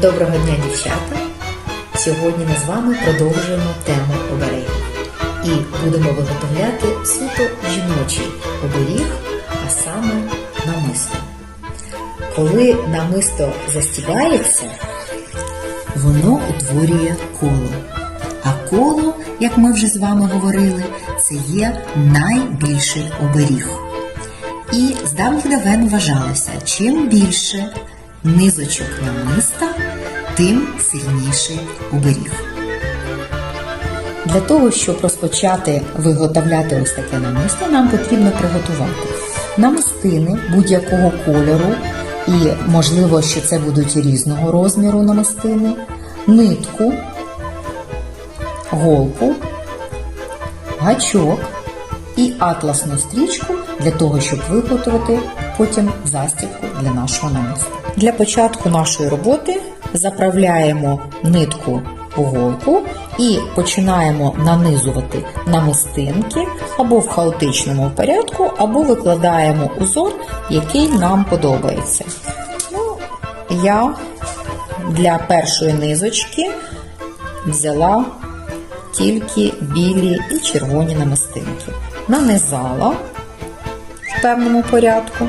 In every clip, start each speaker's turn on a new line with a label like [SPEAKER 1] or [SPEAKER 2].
[SPEAKER 1] Доброго дня, дівчата! Сьогодні ми з вами продовжуємо тему оберегів і будемо виготовляти суто жіночий оберіг, а саме намисто. Коли намисто застібається, воно утворює коло. А коло, як ми вже з вами говорили, це є найбільший оберіг. І з давніх давен вважалося, чим більше низочок намиста, тим сильніший оберіг. Для того, щоб розпочати виготовляти ось таке намисто, нам потрібно приготувати намистини будь-якого кольору, і можливо, що це будуть різного розміру намистини, нитку, голку, гачок і атласну стрічку для того, щоб виготовити потім застібку для нашого намиста. Для початку нашої роботи заправляємо нитку у голку і починаємо нанизувати намистинки або в хаотичному порядку, або викладаємо узор, який нам подобається. Ну, я для першої низочки взяла тільки білі і червоні намистинки. Нанизала в певному порядку,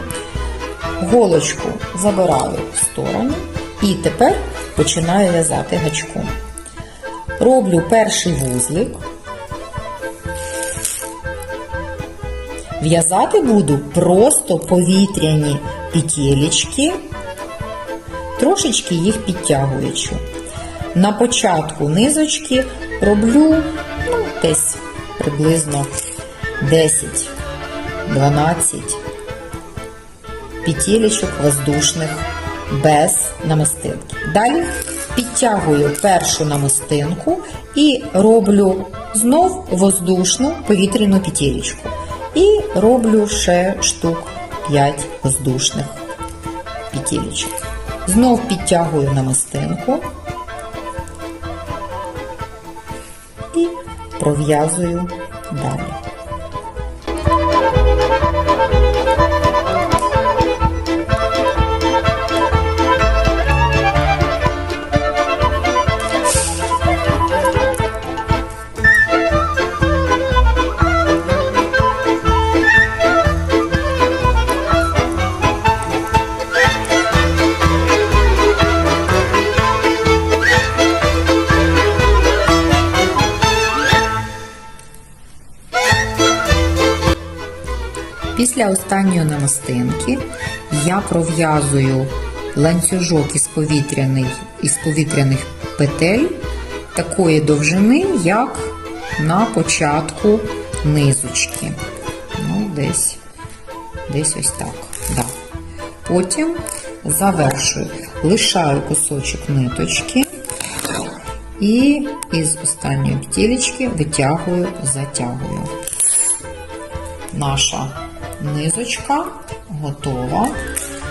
[SPEAKER 1] голочку забираю в сторону і тепер починаю в'язати гачком. Роблю перший вузлик. В'язати буду просто повітряні петелечки, трошечки їх підтягуючи. На початку низочки роблю ну, десь приблизно 10-12 петелечок воздушних без намистинки. Далі підтягую першу намистинку і роблю знов воздушну повітряну петелечку. І роблю ще штук 5 воздушних петелечок. Знов підтягую намистинку і пров'язую далі. Після останньої намистинки я пров'язую ланцюжок із повітряних, із повітряних петель такої довжини, як на початку низочки. Ну, десь, десь ось так. Да. Потім завершую, лишаю кусочок ниточки і із останньої петелечки витягую, затягую. Наша низочка готова,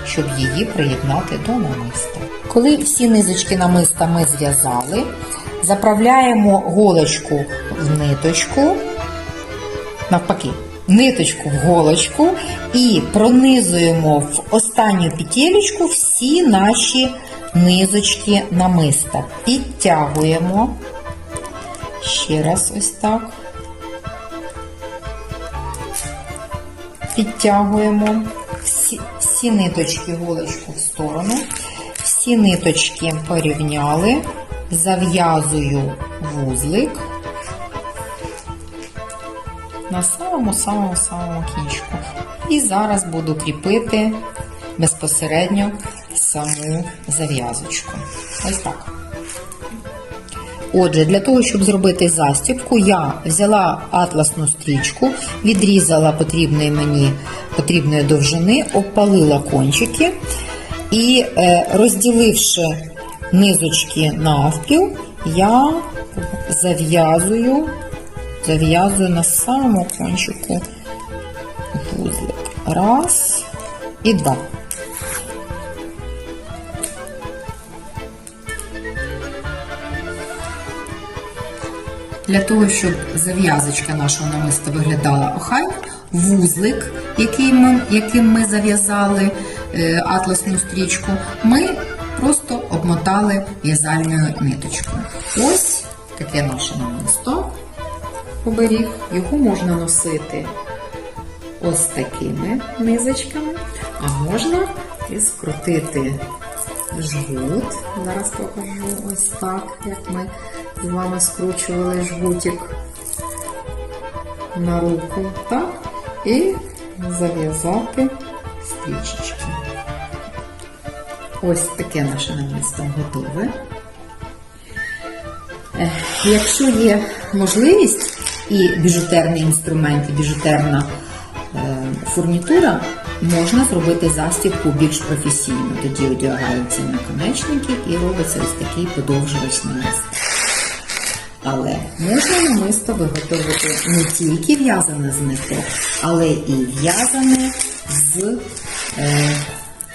[SPEAKER 1] щоб її приєднати до намиста. Коли всі низочки намиста ми зв'язали, заправляємо голочку в ниточку, навпаки, ниточку в голочку і пронизуємо в останню петелечку всі наші низочки намиста. Підтягуємо. Ще раз ось так. Підтягуємо всі, всі ниточки голочку в сторону, всі ниточки порівняли, зав'язую вузлик на самому-самому-самому кінчику. І зараз буду кріпити безпосередньо саму зав'язочку. Ось так. Отже, для того, щоб зробити застібку, я взяла атласну стрічку, відрізала потрібної мені потрібної довжини, обпалила кончики і, е, розділивши низочки навпіл, я зав'язую зав'язую на самому кончику вузлик. Раз і два. Для того, щоб зав'язочка нашого намиста виглядала охайно, вузлик, який ми, яким ми зав'язали е, атласну стрічку, ми просто обмотали в'язальною ниточкою. Ось таке наше намисто оберіг. Його можна носити ось такими низочками, а можна і скрутити жгут. Зараз покажу ось так, як ми з вами скручували жгутик на руку, так, і зав'язати стрічечки. Ось таке наше намисто готове. Якщо є можливість і біжутерний інструмент, і біжутерна е, фурнітура, можна зробити застібку більш професійно. Тоді одягаються наконечники і робиться ось такий подовжувач намиста. Але можна намисто виготовити не тільки в'язане з ниток, але і в'язане з е,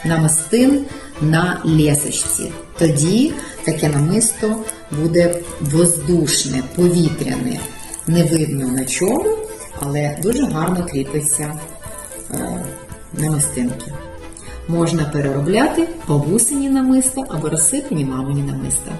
[SPEAKER 1] намистин на лесочці. Тоді таке намисто буде воздушне, повітряне, не видно на чому, але дуже гарно кріпиться е, намистинки. Можна переробляти бабусині намиста або розсипані мамині намиста.